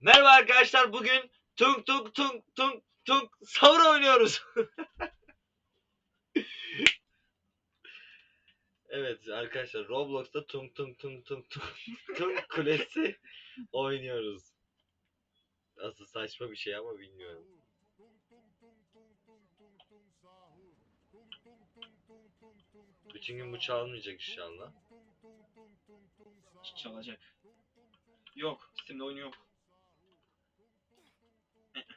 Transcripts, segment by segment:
Merhaba arkadaşlar bugün tung tung tung tung tung sahur oynuyoruz. evet arkadaşlar Roblox'ta tung tung tung tung tung tung kulesi oynuyoruz. Aslında saçma bir şey ama bilmiyorum. Bütün gün bu çalmayacak inşallah. Çalacak. Yok. Steam'de oyun yok.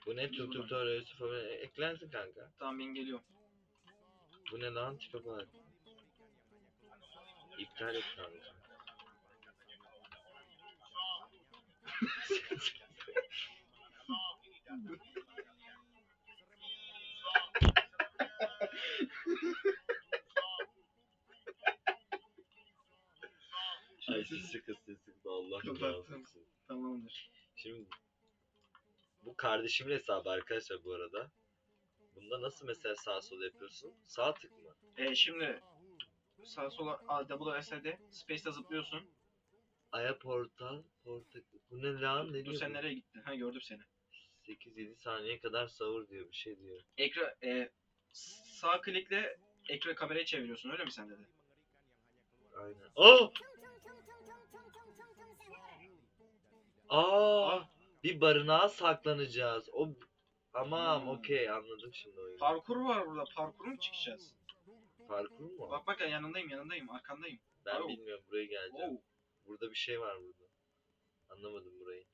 Bu ne tung teorisi falan eklensin kanka. Tamam ben geliyorum. Bu ne lan tipe bak. İptal et kanka. Ay sesi kız sesi kız Allah razı olsun. Tamamdır. Şimdi bu kardeşimin hesabı arkadaşlar bu arada. Bunda nasıl mesela sağ sol yapıyorsun? Sağ tık mı? Ee, şimdi sağa sola A, WSD Space'de zıplıyorsun. Aya portal, portal. Bu ne lan? Ne Dur diyor sen bu? nereye gittin? Ha gördüm seni. 8-7 saniye kadar savur diyor bir şey diyor. Ekran e, sağ klikle ekran kamerayı çeviriyorsun öyle mi sen dedi? Aynen. Oh! Aa! Ah. Bir barınağa saklanacağız. O Tamam, Hmm. okey anladım şimdi oyunu. Parkur var burada. Parkur mu çıkacağız? Parkur mu? Bak bak ya yanındayım yanındayım arkandayım. ben oh. bilmiyorum buraya geleceğim. Oo. Burada bir şey var burada. Anlamadım burayı.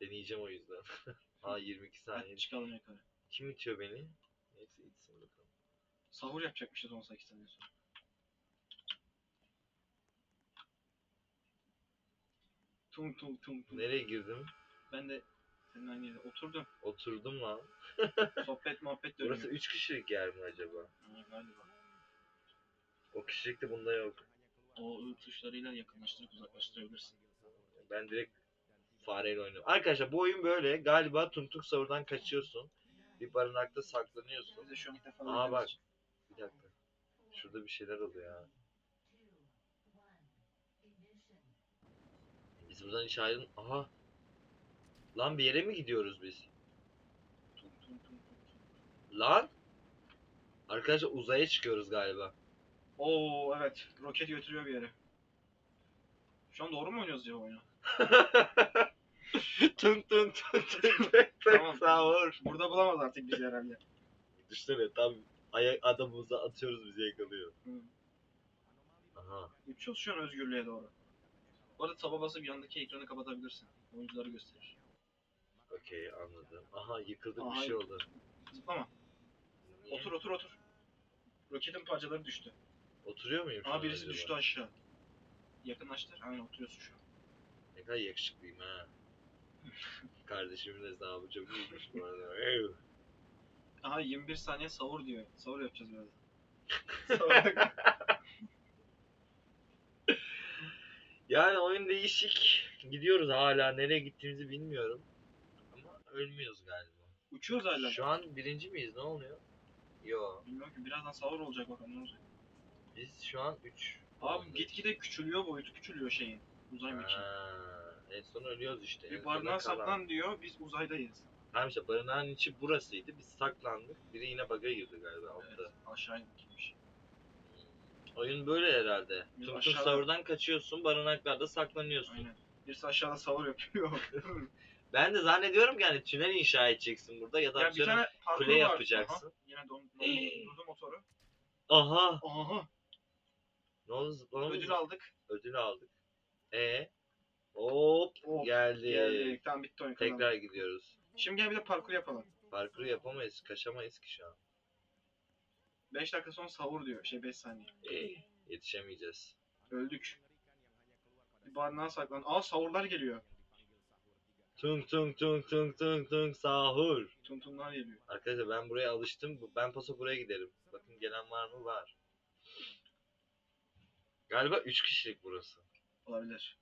Deneyeceğim o yüzden. Aa 22 saniye. Hadi çıkalım yukarı. Kim itiyor beni? Neyse itsin bakalım. Sahur yapacakmışız 18 saniye sonra. Tum tum tum tum. Nereye girdim? Ben de senin aynı yerde oturdum. Oturdum lan. Sohbet muhabbet dönüyor. Burası 3 kişilik yer mi acaba? Ha, galiba. O kişilik de bunda yok. O ı tuşlarıyla yakınlaştırıp uzaklaştırabilirsin. Ben direkt fareyle oynuyorum. Arkadaşlar bu oyun böyle. Galiba Tuntuk Savur'dan kaçıyorsun. Bir barınakta saklanıyorsun. Biz de şu an ilk defa Aa, oynuyoruz. bak. Bir dakika. Şurada bir şeyler oluyor ha. Biz buradan ayrıl... Aha. Lan bir yere mi gidiyoruz biz? Lan. Arkadaşlar uzaya çıkıyoruz galiba. Oo evet. Roket götürüyor bir yere. Şu an doğru mu oynuyoruz diye oyunu? tung tung tung tung Tamam. tung sahur. Burada bulamaz artık bizi herhalde. Düşünsene tam ayak adamımıza atıyoruz bizi yakalıyor. Hı. Aha. Uçuyoruz şu an özgürlüğe doğru. Bu arada taba basıp yandaki ekranı kapatabilirsin. Oyuncuları gösterir. Okey anladım. Aha yıkıldı Aha, bir şey oldu. Zıplama. Niye? Otur otur otur. Roketin parçaları düştü. Oturuyor muyum şu Aa an birisi acaba? düştü aşağı. Yakınlaştır. Aynen oturuyorsun şu an. Ne kadar yakışıklıyım ha. Kardeşimin hesabı çok iyiymiş bu arada. Aha 21 saniye savur diyor. Savur yapacağız birazdan. yani oyun değişik. Gidiyoruz hala. Nereye gittiğimizi bilmiyorum. Ölmüyoruz galiba. Uçuyoruz hala. Şu an birinci miyiz? Ne oluyor? Yo. Bilmiyorum ki birazdan savur olacak bakalım ne olacak. Biz şu an 3. Abi gitgide küçülüyor boyutu küçülüyor şeyin. Uzay mekiği. En son ölüyoruz işte. Bir barınağa saklan diyor biz uzaydayız. Tamam işte barınağın içi burasıydı. Biz saklandık. Biri yine bug'a girdi galiba altta. Evet, aşağı inmiş. Oyun böyle herhalde. Biz tüm aşağıda- savurdan kaçıyorsun, barınaklarda saklanıyorsun. Aynen. Birisi aşağıda savur yapıyor. Ben de zannediyorum ki hani tünel inşa edeceksin burada ya da ya bir tane parkur kule var. yapacaksın. Aha, yine don, don, durdu motoru. Aha! Aha. Ne oldu zıplamamız? Ödül aldık. Ödül aldık. E Hop, Hop, geldi. Geldik. Tamam bitti oyun kazandık. Tekrar gidiyoruz. Şimdi gel bir de parkur yapalım. Parkuru yapamayız, kaçamayız ki şu an. 5 dakika sonra savur diyor. Şey 5 saniye. Eh, yetişemeyeceğiz. Öldük. Bir barınağa saklan. Aa savurlar geliyor. Tung tung tung tung tung tung sahur. Tuntunlar geliyor. Arkadaşlar ben buraya alıştım. Ben paso buraya giderim. Bakın gelen var mı? Var. Galiba 3 kişilik burası. Olabilir.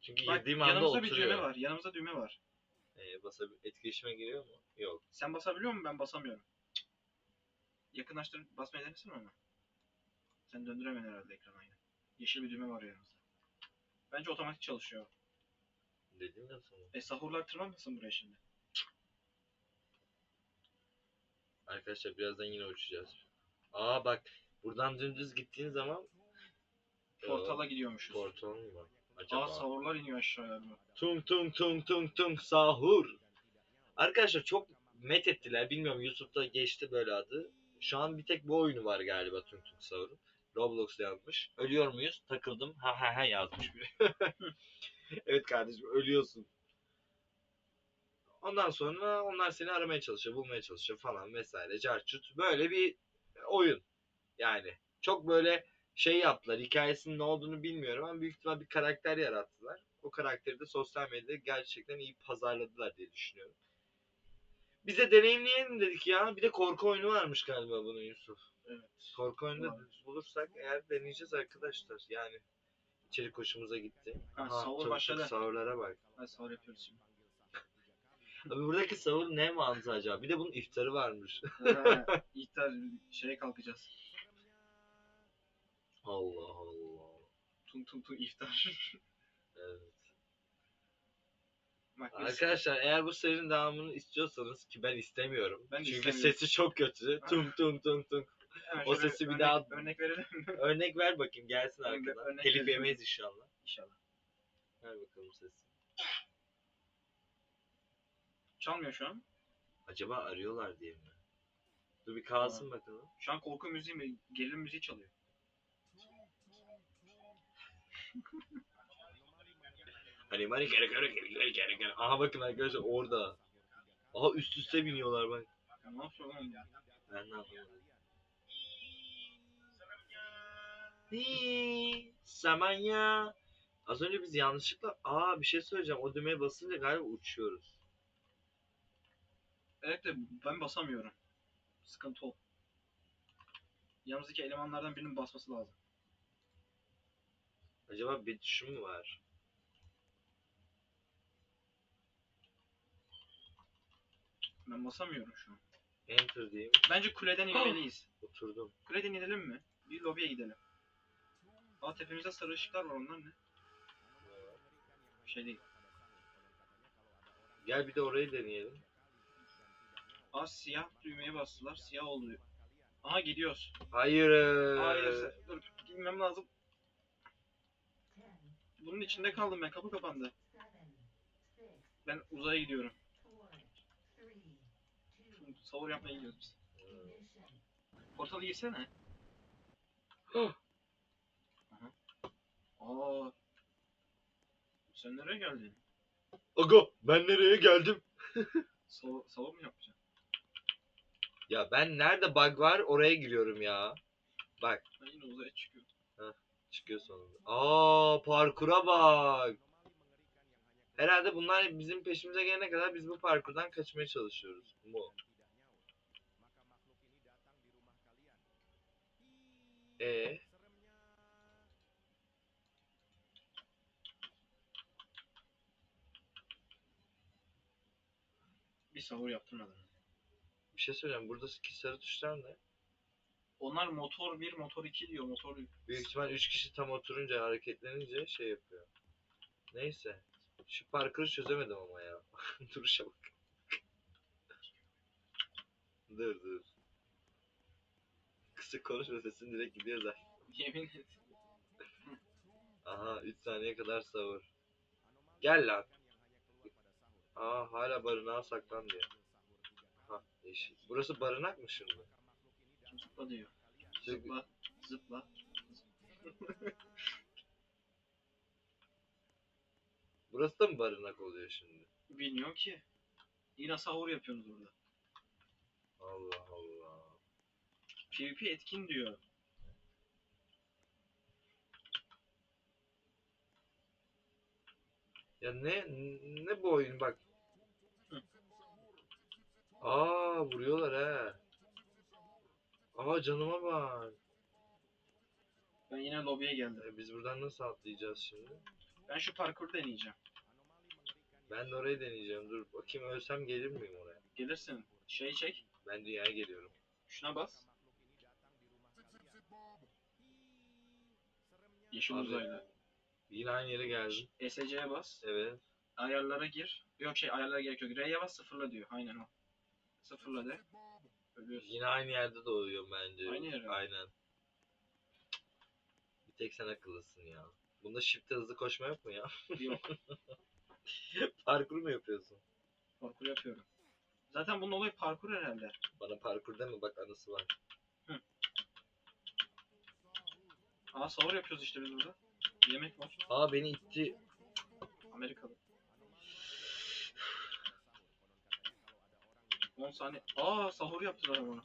Çünkü Bak girdiğim anda yanımızda bir oturuyor. düğme var. Yanımızda düğme var. Ee, basabil- etkileşime giriyor mu? Yok. Sen basabiliyor musun? Ben basamıyorum. Yakınlaştırıp basmayı denesene onu. Sen döndüremiyorsun herhalde ekranı aynı. Yeşil bir düğme var yanımızda. Bence otomatik çalışıyor. Dedim ya sana. E sahurlar tırmanmasın buraya şimdi. Arkadaşlar birazdan yine uçacağız. Aa bak buradan dümdüz gittiğin zaman Portala gidiyormuşuz. portal mı var? Acaba? Aa sahurlar iniyor aşağıya galiba. Tung tung tung tung tung sahur. Arkadaşlar çok met ettiler. Bilmiyorum YouTube'da geçti böyle adı. Şu an bir tek bu oyunu var galiba Tung Tung Sahur'un. Roblox'ta yazmış. Ölüyor muyuz? Takıldım. Ha ha ha yazmış biri. evet kardeşim ölüyorsun. Ondan sonra onlar seni aramaya çalışıyor, bulmaya çalışıyor falan vesaire. Carçut. Böyle bir oyun. Yani çok böyle şey yaptılar. Hikayesinin ne olduğunu bilmiyorum ama büyük ihtimal bir karakter yarattılar. O karakteri de sosyal medyada gerçekten iyi pazarladılar diye düşünüyorum. Bize deneyimleyelim dedik ya. Bir de korku oyunu varmış galiba bunun Yusuf. Evet. Korku oyunu bulursak eğer deneyeceğiz arkadaşlar. Yani içerik hoşumuza gitti. Ha, Aha, sahur başladı. Sahurlara bak. Hadi sahur yapıyoruz şimdi. Abi buradaki sahur ne mantığı acaba? Bir de bunun iftarı varmış. Ha, İhtar şeye kalkacağız. Allah Allah. Tum tum tum iftar. Evet. Bak, Arkadaşlar eğer bu serinin devamını istiyorsanız ki ben istemiyorum. Ben Çünkü istemiyorum. sesi çok kötü. Tum tum tum tum. Hemen o şöyle sesi bir örnek- daha- Örnek verelim mi? Örnek ver bakayım gelsin Örnek- arkadan. örnek Telif verelim. yemeyiz inşallah. İnşallah. Ver bakalım sesi. Çalmıyor şu an. Acaba arıyorlar diye mi? Dur bir kalsın bakalım. Şu an korku müziği mi? Gerilim müziği çalıyor. Hani mani kere kere kere kere kere kere. Aha bakın arkadaşlar orada. Aha üst üste biniyorlar bak. Ne yapıyor oğlum? Ben ne yapayım? Samanya. Az önce biz yanlışlıkla aa bir şey söyleyeceğim. O düğmeye basınca galiba uçuyoruz. Evet de ben basamıyorum. Sıkıntı o. Yanımızdaki elemanlardan birinin basması lazım. Acaba bir tuşu mu var? Ben basamıyorum şu an. Enter diyeyim. Bence kuleden inmeliyiz. Oturdum. Kuleden inelim mi? Bir lobiye gidelim. Aa tepemizde sarı ışıklar var onlar ne? Bir şey değil. Gel bir de orayı deneyelim. Aa siyah düğmeye bastılar. Siyah oldu. Aha gidiyoruz. Hayır. Hayır dur inmem lazım. Bunun içinde kaldım ben. Kapı kapandı. Ben uzaya gidiyorum. Savur yapmaya gidiyoruz biz. Portalı yesene. Aa. Sen nereye geldin? Aga ben nereye geldim? Savur, savur mu yapacaksın? Ya ben nerede bug var oraya giriyorum ya. Bak Ben yine uzaya çıkıyorum. çıkıyor sonunda. Aa parkura bak. Herhalde bunlar bizim peşimize gelene kadar biz bu parkurdan kaçmaya çalışıyoruz. Mu? E Bir savur yaptırmadan. bir şey söyleyeceğim. Buradaki sarı tuşlar ne? Onlar motor 1, motor 2 diyor. Motor Büyük ihtimal 3 kişi tam oturunca hareketlenince şey yapıyor. Neyse. Şu parkuru çözemedim ama ya. Duruşa bak. dur dur. Kısık konuşma sesin direkt gidiyor zaten. Yemin et. Aha 3 saniye kadar savur. Gel lan. Aa hala barınağa saklan diyor. Ha yeşil. Burası barınak mı şimdi? Zıpla diyor. Zıpla. Zıpla. Burası da mı barınak oluyor şimdi? Bilmiyorum ki. Yine sahur yapıyorsunuz burada. Allah Allah. PvP etkin diyor. Ya ne ne bu oyun bak. Aa vuruyorlar he. Aa canıma bak. Ben yine lobiye geldim. E, biz buradan nasıl atlayacağız şimdi? Ben şu parkuru deneyeceğim. Ben de orayı deneyeceğim. Dur bakayım ölsem gelir miyim oraya? Gelirsin. Şey çek. Ben dünyaya geliyorum. Şuna bas. Yeşil Abi. uzaylı. Yine aynı yere geldim. SC'ye bas. Evet. ayarlara gir. Yok şey ayarlara gerek yok. R'ye bas sıfırla diyor. Aynen o. Sıfırla de. Ölüyorsun. Yine aynı yerde doğuyor bence. Aynı yere mi? Aynen. Bir tek sen akıllısın ya. Bunda shift'te hızlı koşma yok mu ya? Yok. Parkur mu yapıyorsun? Parkur yapıyorum. Zaten bunun olayı parkur herhalde. Bana parkur deme bak anısı var. Aa sahur yapıyoruz işte biz burada. Yemek var. Aa beni itti. Amerikalı. 10 saniye. Aa sahur yaptılar bana.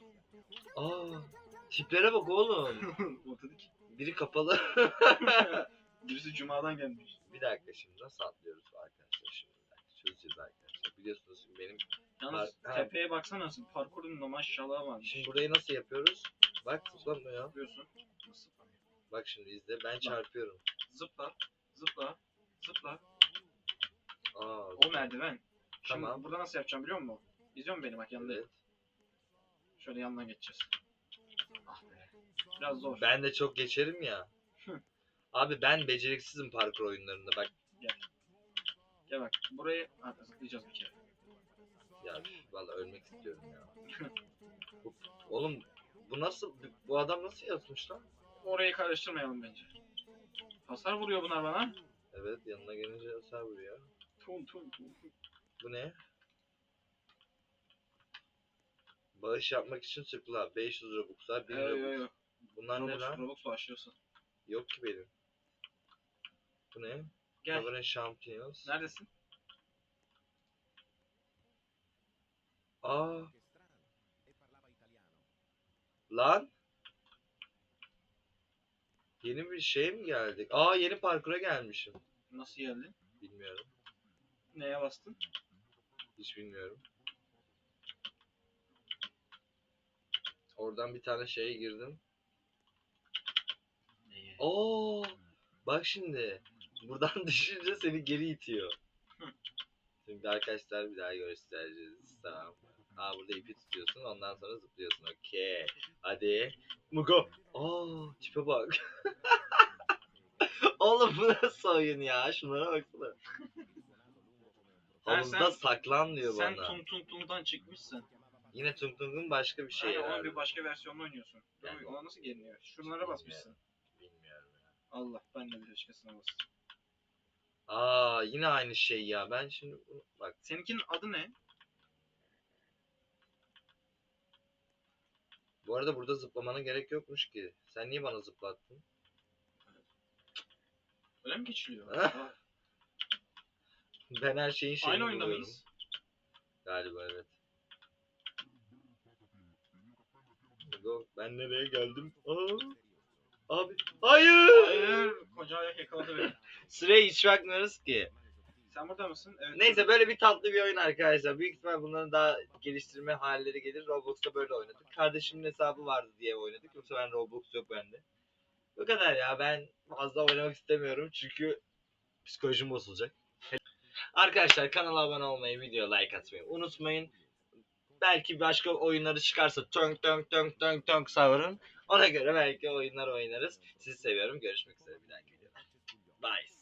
Aa tiplere bak oğlum. Ortadık. Biri kapalı. Birisi cumadan gelmiş. bir dakika şimdi nasıl atlıyoruz arkadaşlar şimdi bir dakika çözeceğiz arkadaşlar. Biliyorsunuz şimdi benim Yalnız Ha. tepeye baksana nasıl parkurun normal şalağı varmış. şimdi burayı nasıl yapıyoruz? Bak zıplamıyor. yapıyorsun. Nasıl? Bak şimdi izle ben çarpıyorum. Zıpla, zıpla, zıpla. Aa O merdiven. Şimdi Tamam. burada nasıl yapacağım biliyor musun? İzliyor musun beni bak evet. Şöyle yandan geçeceğiz. Ah be. Biraz zor. Ben de çok geçerim ya. Hı. Abi ben beceriksizim parkur oyunlarında bak. Gel bak burayı ha, zıplayacağız bir kere. Ya valla ölmek istiyorum ya. Bu- Oğlum bu nasıl bu adam nasıl yazmış lan? Orayı karıştırmayalım bence. Hasar vuruyor bunlar bana. Evet yanına gelince hasar vuruyor. Tum tum tum. Bu ne? Bağış yapmak için tıkla. 500 Robux'lar 1000 Yok yok Robux. yok. Bunlar ne Robux, lan? Robux başlıyorsun. Yok ki benim. Bu ne? Gel. Coverin Champions. Neredesin? Aa. Lan. Yeni bir şey mi geldik? Aa yeni parkura gelmişim. Nasıl geldin? Bilmiyorum. Neye bastın? Hiç bilmiyorum. Oradan bir tane şeye girdim. Neye? Oo, bak şimdi. Buradan düşünce seni geri itiyor. Şimdi arkadaşlar bir daha göstereceğiz. Tamam. Aa burada ipi tutuyorsun ondan sonra zıplıyorsun. Okey. Hadi. Mugo. Aa tipe bak. Oğlum bu nasıl oyun ya? Şunlara baksana. Ha, Havuzda sen- saklan diyor Sen bana. tung tung tung'dan çıkmışsın. Yine Tung Tung'un başka bir şey Aynen, onun bir başka versiyonunu oynuyorsun. Yani- Ona nasıl geliniyor? Şunlara basmışsın. Bilmiyorum ya. Allah ben de bir başkasına bastım. Aa yine aynı şey ya. Ben şimdi bunu- bak Seninkinin adı ne? bu arada burada zıplamana gerek yokmuş ki. Sen niye bana zıplattın? Öyle mi geçiliyor? Ah. Ben her şeyin şeyini Aynı oyunda buluyorum. mıyız? Galiba evet. Ben nereye geldim? Aa, abi. Hayır. Hayır. Koca ayak yakaladı beni. Sıraya hiç bakmıyoruz ki. Sen burada mısın? Evet. Neyse böyle bir tatlı bir oyun arkadaşlar. Büyük ihtimal bunların daha geliştirme halleri gelir. Roblox'ta böyle oynadık. Kardeşimin hesabı vardı diye oynadık. Yoksa ben Roblox yok bende. Bu kadar ya. Ben fazla oynamak istemiyorum. Çünkü psikolojim bozulacak. Arkadaşlar kanala abone olmayı, video like atmayı unutmayın. Belki başka oyunları çıkarsa tönk tönk tönk tönk tönk savurun. Ona göre belki oyunlar oynarız. Sizi seviyorum. Görüşmek üzere bir dahaki videoda. Bye.